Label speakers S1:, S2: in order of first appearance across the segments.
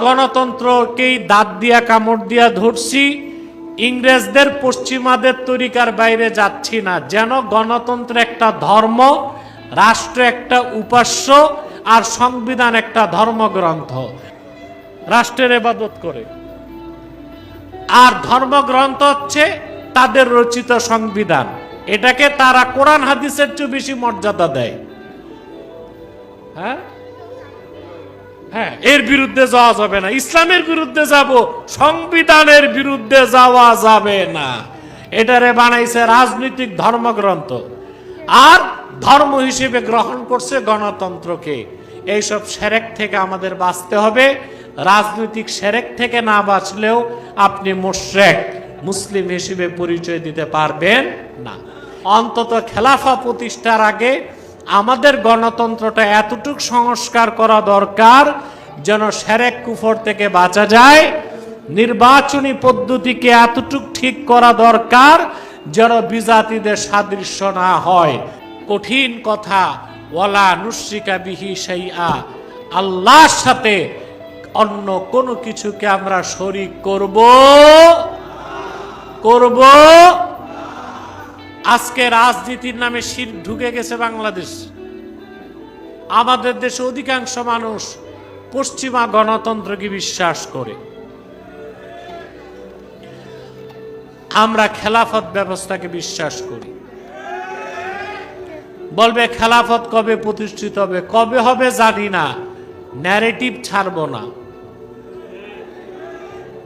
S1: গণতন্ত্রকেই দাঁত দিয়া কামড় দিয়া ধরছি, ইংরেজদের পশ্চিমাদের তরিকার বাইরে যাচ্ছি না। যেন গণতন্ত্র একটা ধর্ম, রাষ্ট্র একটা উপাস্য, আর সংবিধান একটা ধর্মগ্রন্থ। রাষ্ট্রের এবাদত করে। আর ধর্মগ্রন্থ হচ্ছে তাদের রচিত সংবিধান। এটাকে তারা কোরআন হাদিসের চেয়ে বেশি মর্যাদা দেয়। হ্যাঁ? হ্যাঁ এর বিরুদ্ধে যাওয়া যাবে না। ইসলামের বিরুদ্ধে যাব, সংবিধানের বিরুদ্ধে যাওয়া যাবে না। এটারে বানাইছে রাজনৈতিক ধর্মগ্রন্থ। আর ধর্ম হিসেবে গ্রহণ করছে গণতন্ত্রকে। এইসব সেরেক থেকে আমাদের বাঁচতে হবে। রাজনৈতিক সেরেক থেকে না বাঁচলেও আপনি মোশরেক, মুসলিম হিসেবে পরিচয় দিতে পারবেন না। অন্তত খেলাফা প্রতিষ্ঠার আগে আমাদের গণতন্ত্রটা এতটুক সংস্কার করা দরকার যেন সেরেক কুফর থেকে বাঁচা যায়। নির্বাচনী পদ্ধতিকে এতটুক ঠিক করা দরকার যেন বিজাতিদের সাদৃশ্য না হয়। কঠিন কথা, ওয়ালা নুসিকা বিহি সাইয়া আল্লাহর সাথে অন্য কোনো কিছুকে আমরা শরিক করব? করব? আজকে রাজনীতির নামে শির ঢুকে গেছে বাংলাদেশ। আমাদের দেশে অধিকাংশ মানুষ পশ্চিমা গণতন্ত্রকে বিশ্বাস করে। আমরা খেলাফত ব্যবস্থাকে বিশ্বাস করি। বলবে খেলাফত কবে প্রতিষ্ঠিত হবে, কবে হবে জানি না। ন্যারেটিভ ছাড়বো না।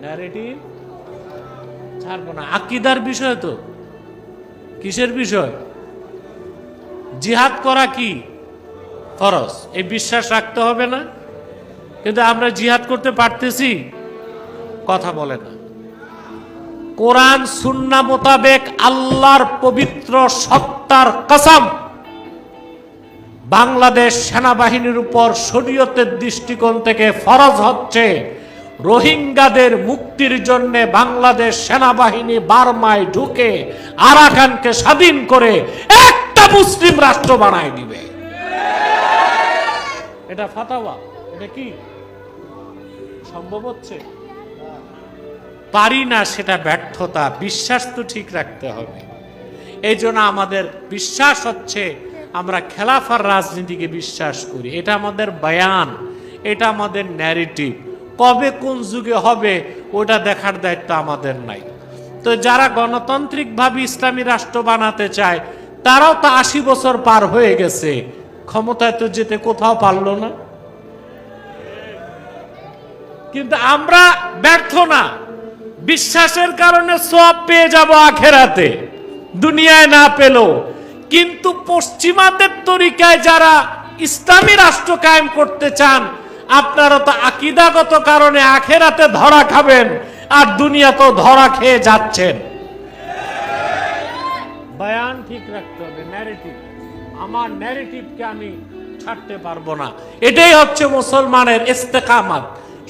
S1: ন্যারেটিভ ছাড়বো না। আকিদার বিষয় তো। কিসের বিষয়? জিহাদ করা কি ফরজ? এই বিশ্বাস রাখতে হবে না। কিন্তু আমরা জিহাদ করতে পারতেছি, কথা বলে না। কোরআন, সুন্না মোতাবেক আল্লাহর পবিত্র সত্তার কসম বাংলাদেশ সেনাবাহিনীর উপর শরীয়তের দৃষ্টিকোণ থেকে ফরজ হচ্ছে রোহিঙ্গাদের মুক্তির জন্য বাংলাদেশ সেনাবাহিনী বার্মায় ঢুকে আরাকানকে স্বাধীন করে একটা মুসলিম রাষ্ট্র বানায় দিবে। এটা ফাতাওয়া, এটা কি? সম্ভব হচ্ছে? পারি না সেটা ব্যর্থতা, বিশ্বাস তো ঠিক রাখতে হবে। এই জন্য আমাদের বিশ্বাস হচ্ছে আমরা খেলাফার রাজনীতিকে বিশ্বাস করি। এটা আমাদের বয়ান, এটা আমাদের ন্যারেটিভ কবে কোন যুগে হবে, ওটা দেখার দায়িত্ব আমাদের নাই। তো যারা গণতান্ত্রিকভাবে ইসলামী রাষ্ট্র বানাতে চায়, তারাও তো আশি বছর পার হয়ে গেছে। ক্ষমতায় তো যেতে কোথাও পারল না। কিন্তু আমরা ব্যর্থ না। বিশ্বাসের কারণে সব পেয়ে যাব আখেরাতে। দুনিয়ায় না পেল কিন্তু পশ্চিমাদের তরিকায় যারা ইসলামী রাষ্ট্র কায়েম করতে চান আপনারা তো আকিদাগত কারণে আখেরাতে ধরা খাবেন, আর দুনিয়া তো ধরা খেয়ে যাচ্ছেন। বয়ান ঠিক রাখতে হবে ন্যারেটিভ আমার ন্যারেটিভকে আমি ছাড়তে পারব না। এটাই হচ্ছে মুসলমানের ইস্তেকামত।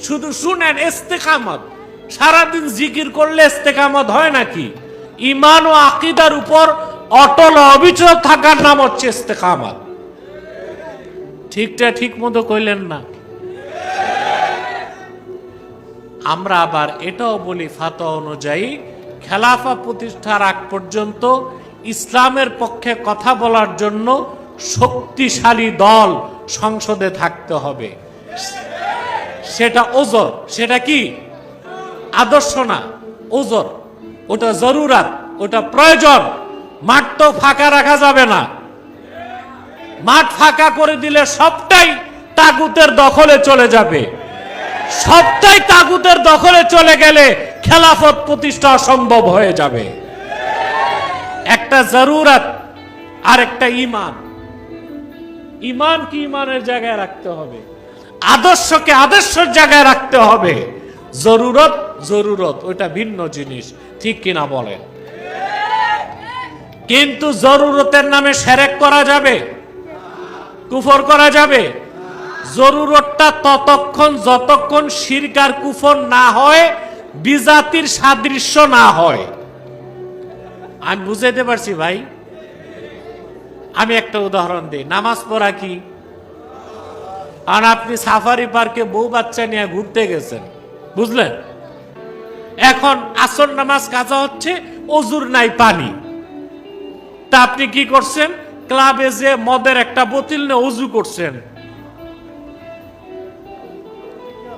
S1: শুধু শুনেন, ইস্তেকামত। সারাদিন জিকির করলে ইস্তেকামত হয় নাকি? ইমান ও আকিদার উপর অটল অবিচল থাকার নাম হচ্ছে ইস্তেকামত। ঠিকটা ঠিক মতো কইলেন না। আমরা আবার এটাও বলি ফাতা অনুযায়ী, খেলাফা প্রতিষ্ঠার আগ পর্যন্ত ইসলামের পক্ষে কথা বলার জন্য শক্তিশালী দল সংসদে থাকতে হবে। সেটা ওজর, সেটা কি? আদর্শ না, ওজর। ওটা জরুরাত, ওটা প্রয়োজন। মাঠ তো ফাঁকা রাখা যাবে না। মাঠ ফাঁকা করে দিলে সবটাই তাগুতের দখলে চলে যাবে। সবটাই তাগুতের দখলে চলে গেলে খেলাফত প্রতিষ্ঠা অসম্ভব হয়ে যাবে। একটা জরুরত আর একটা ইমান ইমান কি ইমানের জায়গায় রাখতে হবে? আদর্শকে আদর্শের জায়গায় রাখতে হবে। জরুরত জরুরত, ওইটা ভিন্ন জিনিস। ঠিক কিনা বলেন? কিন্তু জরুরতের নামে সেরেক করা যাবে? কুফর করা যাবে? জরুরতটা ততক্ষণ যতক্ষণ শিরকার কুফর না হয়, বিজাতির সাদৃশ্য না হয়। আমি বুঝাইতে পারছি ভাই? আমি একটা উদাহরণ দিই। নামাজ পড়া কি? আর আপনি সাফারি পার্কে বউ বাচ্চা নিয়ে ঘুরতে গেছেন, বুঝলেন? এখন আসর নামাজ কাজা হচ্ছে, অজুর নাই পানি। তা আপনি কি করছেন? ক্লাবে যে মদের একটা বোতল নিয়ে অজু করছেন।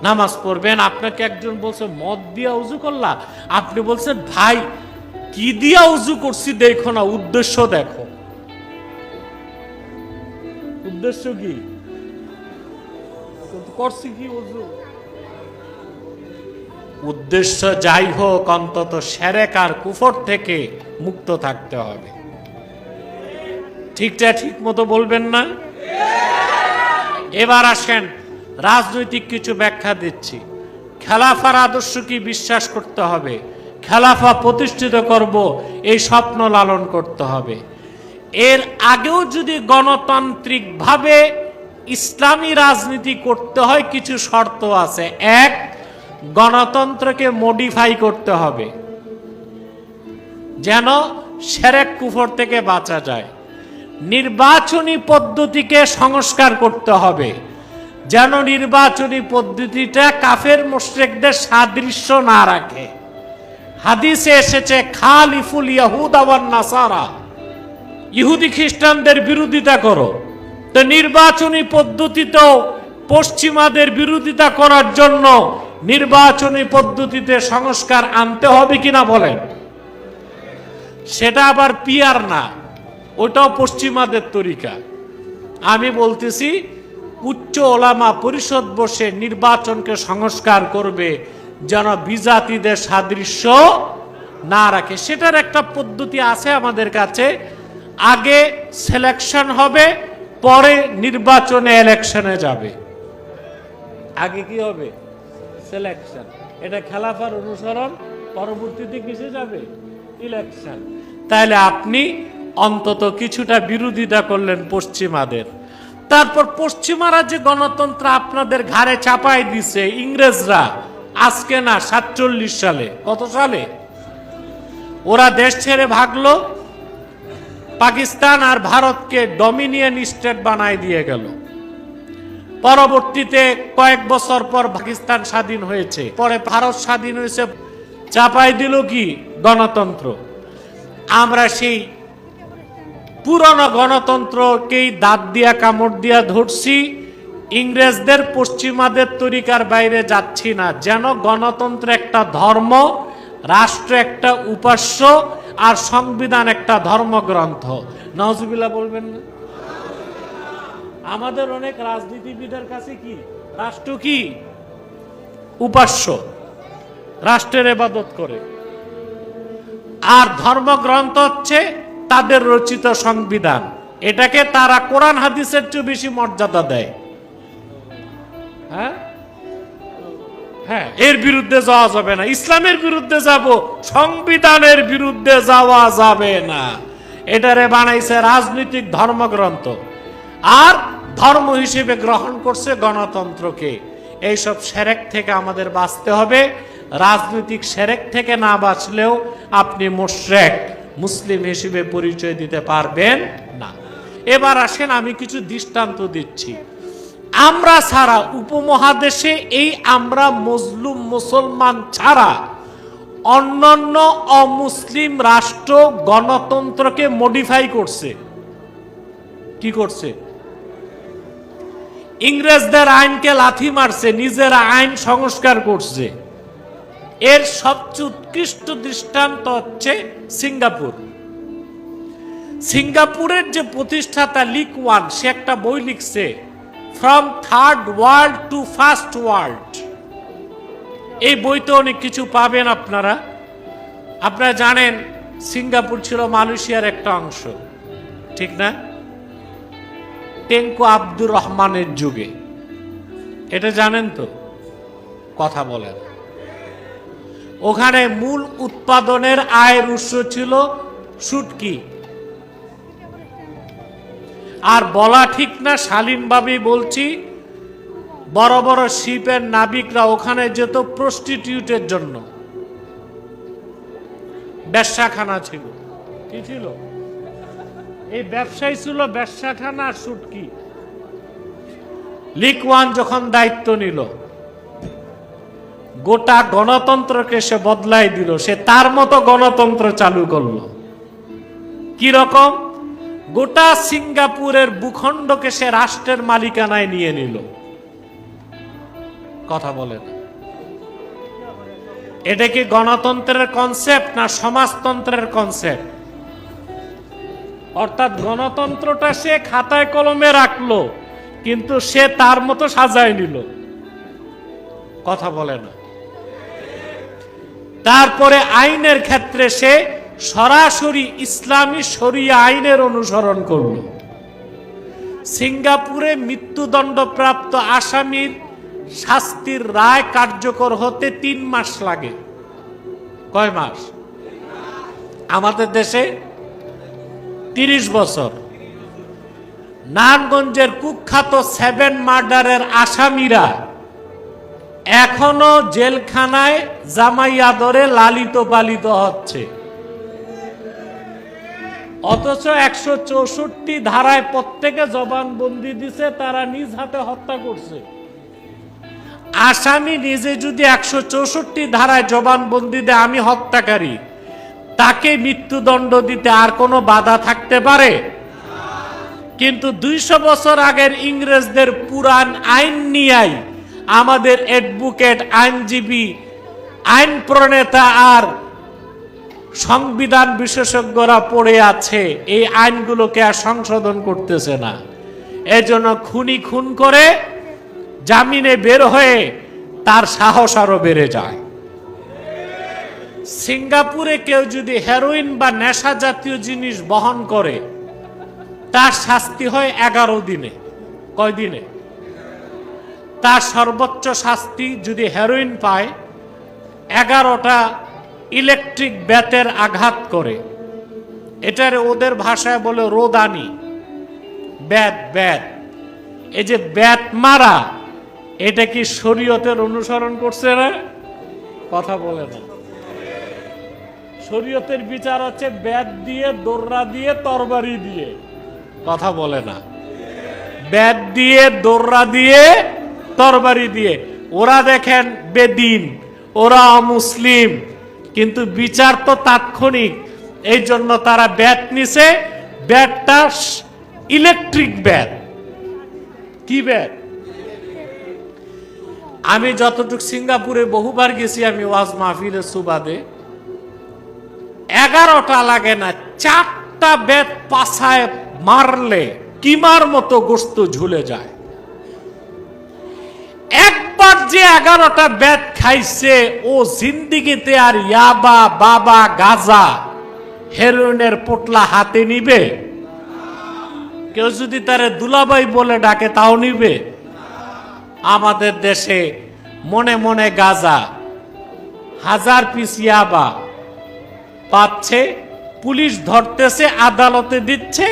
S1: নামাজ পড়বেন, আপনাকে একজন বলছে, মদ দিয়া উজু করলা। আপনি বলছেন, ভাই, কি দিয়া উজু করছি দেখো না, উদ্দেশ্য দেখো। উদ্দেশ্য কি? করছি কি উজু? উদ্দেশ্য যাই হোক, অন্তত সেরেক আর কুফর থেকে মুক্ত থাকতে হবে। ঠিকটা ঠিক মতো বলবেন না? এবার আসেন। রাজনৈতিক কিছু ব্যাখ্যা দিচ্ছি। খেলাফার আদর্শ কি বিশ্বাস করতে হবে? খেলাফা প্রতিষ্ঠিত করব, এই স্বপ্ন লালন করতে হবে। এর আগেও যদি গণতান্ত্রিকভাবে ইসলামী রাজনীতি করতে হয়, কিছু শর্ত আছে। এক, গণতন্ত্রকে মডিফাই করতে হবে, যেন সেরেক কুফর থেকে বাঁচা যায়। নির্বাচনী পদ্ধতিকে সংস্কার করতে হবে। যেন নির্বাচনী পদ্ধতিটা কাফের মুশরিকদের সাদৃশ্য না রাখে। হাদিসে এসেছে, খালিফুল ইয়াহুদ আওয়ান নাসারা। ইহুদি খ্রিস্টানদের বিরোধিতা করো। তো নির্বাচনী পদ্ধতিতেও পশ্চিমাদের বিরোধিতা করার জন্য নির্বাচনী পদ্ধতিতে সংস্কার আনতে হবে কিনা বলেন। সেটা আবার পিয়ার না, ওটাও পশ্চিমাদের তরিকা। আমি বলতেছি উচ্চ ওলামা পরিষদ বসে নির্বাচনকে সংস্কার করবে যেন বিজাতিদের সাদৃশ্য না রাখে। সেটার একটা পদ্ধতি আছে আমাদের কাছে। আগে সিলেকশন হবে, পরে নির্বাচনে ইলেকশনে যাবে। আগে কি হবে? সিলেকশন এটা খেলাফার অনুসরণ, পরবর্তীতে কিসে যাবে? ইলেকশন তাহলে আপনি অন্তত কিছুটা বিরোধিতা করলেন পশ্চিমাদের। তারপর পশ্চিমারা যে গণতন্ত্র আপনাদের ঘাড়ে চাপাই দিছে ইংরেজরা। আজকে না, সাতচল্লিশ সালে। কত সালে? ওরা দেশ ছেড়ে ভাগলো, পাকিস্তান আর ভারতকে ডমিনিয়ন স্টেট বানায় দিয়ে গেল। পরবর্তীতে কয়েক বছর পর পাকিস্তান স্বাধীন হয়েছে। পরে ভারত স্বাধীন হয়েছে। চাপাই দিল কি? গণতন্ত্র। আমরা সেই পুরনো গণতন্ত্রকেই দাঁত দিয়া, কামড় দিয়া ধরছি, ইংরেজদের পশ্চিমাদের তরিকার বাইরে যাচ্ছি না। যেন গণতন্ত্র একটা ধর্ম, রাষ্ট্র একটা উপাস্য, আর সংবিধান একটা ধর্মগ্রন্থ। নজবিল্লা বলবেন না? আমাদের অনেক রাজনীতিবিদের কাছে কি? রাষ্ট্র কি? উপাস্য। রাষ্ট্রের এবাদত করে। আর ধর্মগ্রন্থ হচ্ছে তাদের রচিত সংবিধান। এটাকে তারা কোরআন হাদিসের চেয়ে বেশি মর্যাদা দেয়। হ্যাঁ? হ্যাঁ এর বিরুদ্ধে যাওয়া যাবে না। ইসলামের বিরুদ্ধে যাব, সংবিধানের বিরুদ্ধে যাওয়া যাবে না। এটারে বানাইছে রাজনৈতিক ধর্মগ্রন্থ। আর ধর্ম হিসেবে গ্রহণ করছে গণতন্ত্রকে। এইসব সেরেক থেকে আমাদের বাঁচতে হবে। রাজনৈতিক সেরেক থেকে না বাঁচলেও আপনি মোশরেক। মুসলিম হিসেবে পরিচয় দিতে পারবেন না। এবার আসেন, আমি কিছু দৃষ্টান্ত দিচ্ছি। আমরা ছাড়া উপমহাদেশে এই আমরা মজলুম মুসলমান ছাড়া অন্যান্য অমুসলিম রাষ্ট্র গণতন্ত্রকে মডিফাই করছে। কি করছে? ইংরেজদের আইনকে লাথি মারছে, নিজের আইন সংস্কার করছে। এর সবচেয়ে উৎকৃষ্ট দৃষ্টান্ত হচ্ছে সিঙ্গাপুর। সিঙ্গাপুরের যে প্রতিষ্ঠাতা লিক ওয়ান সে একটা বই লিখছে from third world to first world এই বইতে অনেক কিছু পাবেন আপনারা। আপনারা জানেন, সিঙ্গাপুর ছিল মালয়েশিয়ার একটা অংশ, ঠিক না? টেঙ্কু আব্দুর রহমানের যুগে। এটা জানেন তো? কথা বলেন। ওখানে মূল উৎপাদনের আয়ের উৎস ছিল শুটকি। আর বলা ঠিক না শালীনভাবেই বলছি, বড় বড় শিপের নাবিকরা ওখানে যেত প্রস্টিটিউটের জন্য। ব্যবসাখানা ছিল। কি ছিল? এই ব্যবসায়ী ছিল ব্যবসাখানা আর সুটকি লিকওয়ান যখন দায়িত্ব নিল গোটা গণতন্ত্রকে সে বদলাই দিল। সে তার মতো গণতন্ত্র চালু করল। রকম? গোটা সিঙ্গাপুরের ভূখণ্ডকে সে রাষ্ট্রের মালিকানায় নিয়ে নিল। কথা বলে না এটা কি গণতন্ত্রের কনসেপ্ট না সমাজতন্ত্রের কনসেপ্ট অর্থাৎ গণতন্ত্রটা সে খাতায় কলমে রাখল, কিন্তু সে তার মতো সাজায় নিল। কথা বলে না। তারপরে আইনের ক্ষেত্রে সে সরাসরি ইসলামী শরিয়া আইনের অনুসরণ করল। সিঙ্গাপুরে মৃত্যুদণ্ডপ্রাপ্ত আসামির শাস্তির রায় কার্যকর হতে তিন মাস লাগে। কয় মাস? আমাদের দেশে তিরিশ বছর। নারায়ণগঞ্জের কুখ্যাত সেভেন মার্ডারের আসামিরা এখনও জেলখানায় জামাই আদরে লালিত পালিত হচ্ছে। অথচ একশো চৌষট্টি ধারায় প্রত্যেকে জবানবন্দি দিছে, তারা নিজ হাতে হত্যা করছে। আসামি নিজে যদি একশো চৌষট্টি ধারায় জবানবন্দি দেয়, আমি হত্যাকারী। তাকে মৃত্যুদণ্ড দিতে আর কোনো বাধা থাকতে পারে? কিন্তু দুইশো বছর আগের ইংরেজদের পুরান আইন নিয়াই আমাদের অ্যাডভোকেট আইনজীবী, আইন প্রণেতা আর সংবিধান বিশেষজ্ঞরা পড়ে আছে। এই আইনগুলোকে আর সংশোধন করতেছে না। এজন্য খুনি খুন করে জামিনে বের হয়ে তার সাহস আরও বেড়ে যায়। সিঙ্গাপুরে কেউ যদি হেরোইন বা নেশা জাতীয় জিনিস বহন করে, তার শাস্তি হয় এগারো দিনে। কয় দিনে তার সর্বোচ্চ শাস্তি যদি হেরোইন পায়, এগারোটা ইলেকট্রিক ব্যাতের আঘাত করে। এটার ওদের ভাষায় বলে রোদানি। ব্যাত ব্যাত। এই যে ব্যাত মারা, এটা কি শরীয়তের অনুসরণ করছে না কথা বলে না। শরীয়তের বিচার হচ্ছে ব্যাত দিয়ে, দোররা দিয়ে, তরবারি দিয়ে। কথা বলে না। ব্যাত দিয়ে, দোররা দিয়ে তরবারি দিয়ে। ওরা দেখেন বেদিন, ওরা অমুসলিম কিন্তু বিচার তো তাৎক্ষণিক। এই জন্য তারা ব্যাট নিছে, ব্যাটটা ইলেকট্রিক ব্যাট কি ব্যাট আমি যতটুকু সিঙ্গাপুরে বহুবার গেছি, আমি ওয়াজ মাহফিলের সুবাদে, এগারোটা লাগে না, চারটা ব্যাট পাছায় মারলে কিমার মতো গোস্ত ঝুলে যায়। একবার যে এগারোটা ব্যাট খাইছে, ও জিন্দিগিতে আর ইয়াবা বাবা গাজা হেরোইনের পোটলা হাতে নিবে? কেউ যদি তারে দুলাবাই বলে ডাকে, তাও নিবে? আমাদের দেশে মনে মনে গাজা, হাজার পিস ইয়াবা পাচ্ছে, পুলিশ ধরতেছে, আদালতে দিচ্ছে,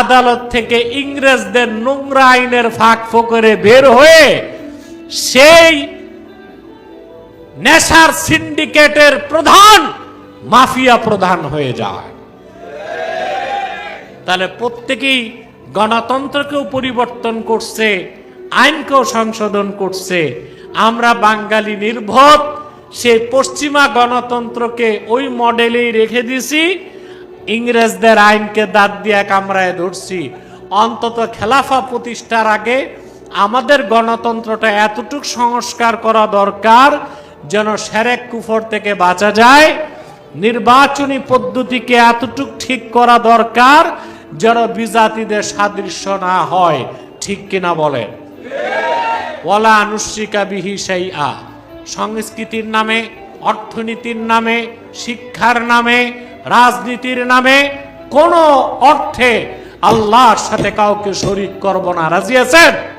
S1: আদালত থেকে ইংরেজদের নোংরা আইনের ফাঁক ফোকরে বের হয়ে সেই নেশার সিন্ডিকেটের প্রধান মাফিয়া প্রধান হয়ে যায়। তাহলে প্রত্যেকেই গণতন্ত্রকেও পরিবর্তন করছে, আইনকেও সংশোধন করছে। আমরা বাঙালি নির্ভর সে পশ্চিমা গণতন্ত্রকে ওই মডেলেই রেখে দিছি। ইংরেজদের আইনকে দাঁত দিয়ে কামড়ায় ধরছি। অন্তত খেলাফা প্রতিষ্ঠার আগে আমাদের গণতন্ত্রটা এতটুক সংস্কার করা দরকার যেন সেরেক কুফর থেকে বাঁচা যায়। নির্বাচনী পদ্ধতিকে এতটুক ঠিক করা দরকার যেন বিজাতিদের সাদৃশ্য না হয়। ঠিক কিনা বলেন? ওয়ালা আনুষ্ঠিকা বিহি সেই আ সংস্কৃতির নামে, অর্থনীতির নামে, শিক্ষার নামে, রাজনীতির নামে কোনো অর্থে আল্লাহর সাথে কাউকে শরিক করব না। রাজি আছেন?